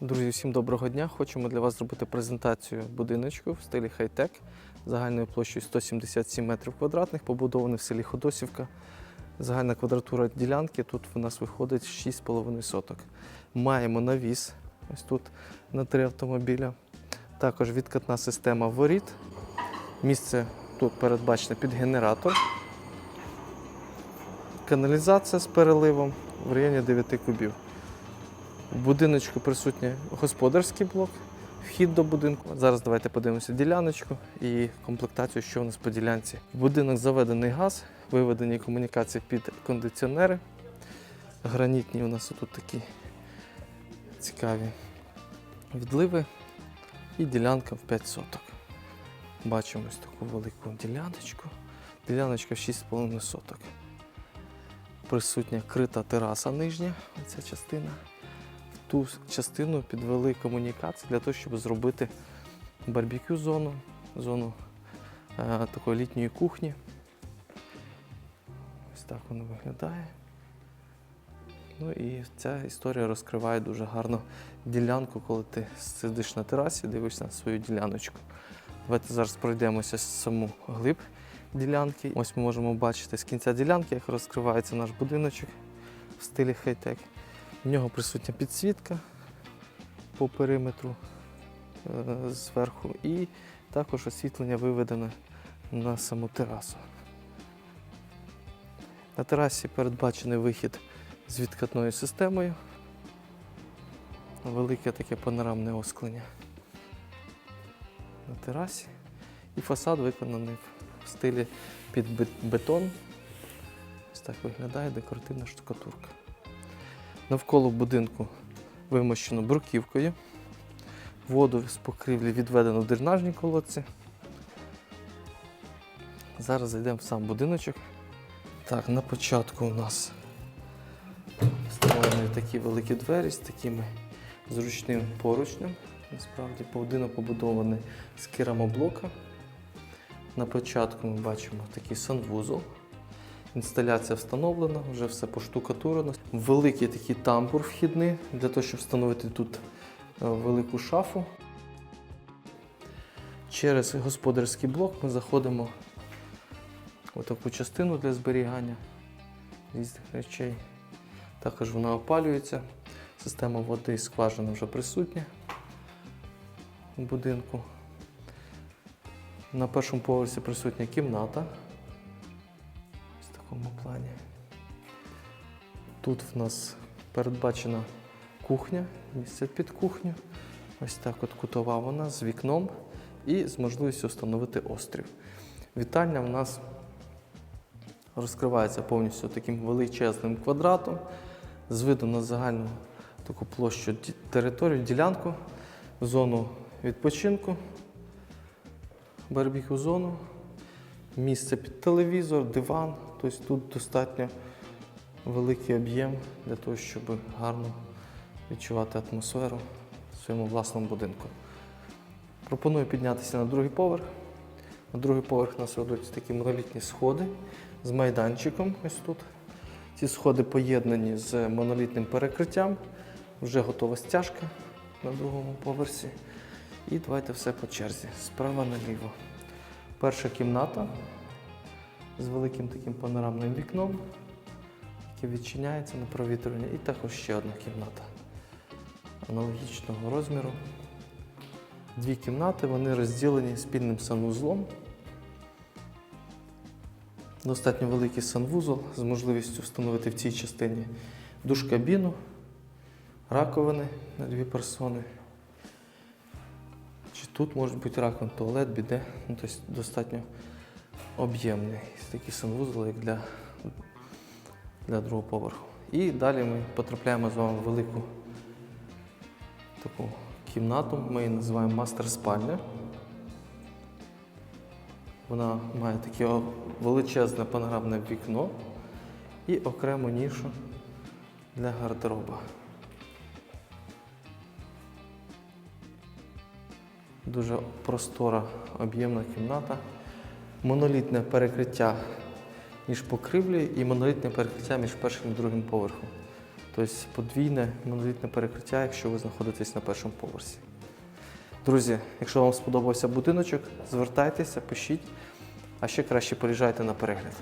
Друзі, всім доброго дня. Хочемо для вас зробити презентацію будиночку в стилі хай-тек загальною площею 177 метрів квадратних, побудований в селі Ходосівка. Загальна квадратура ділянки тут у нас виходить 6,5 соток. Маємо навіс ось тут на три автомобіля. Також відкатна система воріт. Місце тут передбачене під генератор. Каналізація з переливом в районі 9 кубів. В будиночку присутній господарський блок, вхід до будинку. Зараз давайте подивимося діляночку і комплектацію, що у нас по ділянці. В будинок заведений газ, виведені комунікації під кондиціонери. Гранітні у нас тут такі цікаві відливи. І ділянка в 5 соток. Бачимо ось таку велику діляночку. Діляночка в 6,5 соток. Присутня крита тераса нижня, ця частина ту частину підвели комунікації для того, щоб зробити барбекю зону, зону е, такої літньої кухні. Ось так воно виглядає. Ну і ця історія розкриває дуже гарно ділянку, коли ти сидиш на терасі, дивишся на свою діляночку. Давайте зараз пройдемося саму глиб ділянки. Ось ми можемо бачити з кінця ділянки, як розкривається наш будиночок в стилі хай-тек. В нього присутня підсвітка по периметру е, зверху, і також освітлення виведене на саму терасу. На терасі передбачений вихід з відкатною системою. Велике таке панорамне осклення на терасі. І фасад виконаний в стилі під бетон. Ось так виглядає декоративна штукатурка. Навколо будинку вимощено бруківкою. Воду з покрівлі відведено в дренажні колодці. Зараз зайдемо в сам будиночок. Так, на початку у нас встановлені такі великі двері з такими зручним поручнем. Насправді будинок побудований з керамоблока. На початку ми бачимо такий санвузол. Інсталяція встановлена, вже все поштукатурено. Великий такий тамбур вхідний для того, щоб встановити тут е, велику шафу. Через господарський блок ми заходимо в таку частину для зберігання різних речей. Також вона опалюється. Система води і скважина вже присутня в будинку. На першому поверсі присутня кімната в такому плані. Тут в нас передбачена кухня, місце під кухню. Ось так от кутова вона з вікном і з можливістю встановити острів. Вітальня в нас розкривається повністю таким величезним квадратом з видом на загальну таку площу територію, ділянку, зону відпочинку, барбекю зону, місце під телевізор, диван. Тобто тут достатньо великий об'єм для того, щоб гарно відчувати атмосферу в своєму власному будинку. Пропоную піднятися на другий поверх. На другий поверх нас ведуть такі монолітні сходи з майданчиком. Ось тут. Ці сходи поєднані з монолітним перекриттям. Вже готова стяжка на другому поверсі. І давайте все по черзі. Справа наліво. Перша кімната з великим таким панорамним вікном, яке відчиняється на провітрювання. І також ще одна кімната аналогічного розміру. Дві кімнати, вони розділені спільним санвузлом. Достатньо великий санвузол з можливістю встановити в цій частині душ-кабіну, раковини на дві персони. Чи тут може бути раковин, туалет, біде, ну, тобто достатньо об'ємний такий санвузол, як для, для другого поверху. І далі ми потрапляємо з вами в велику таку кімнату, ми її називаємо мастер спальня. Вона має таке величезне панорамне вікно і окрему нішу для гардероба. Дуже простора, об'ємна кімната. Монолітне перекриття між покривлею і монолітне перекриття між першим і другим поверхом. Тобто подвійне монолітне перекриття, якщо ви знаходитесь на першому поверсі. Друзі, якщо вам сподобався будиночок, звертайтеся, пишіть, а ще краще приїжджайте на перегляд.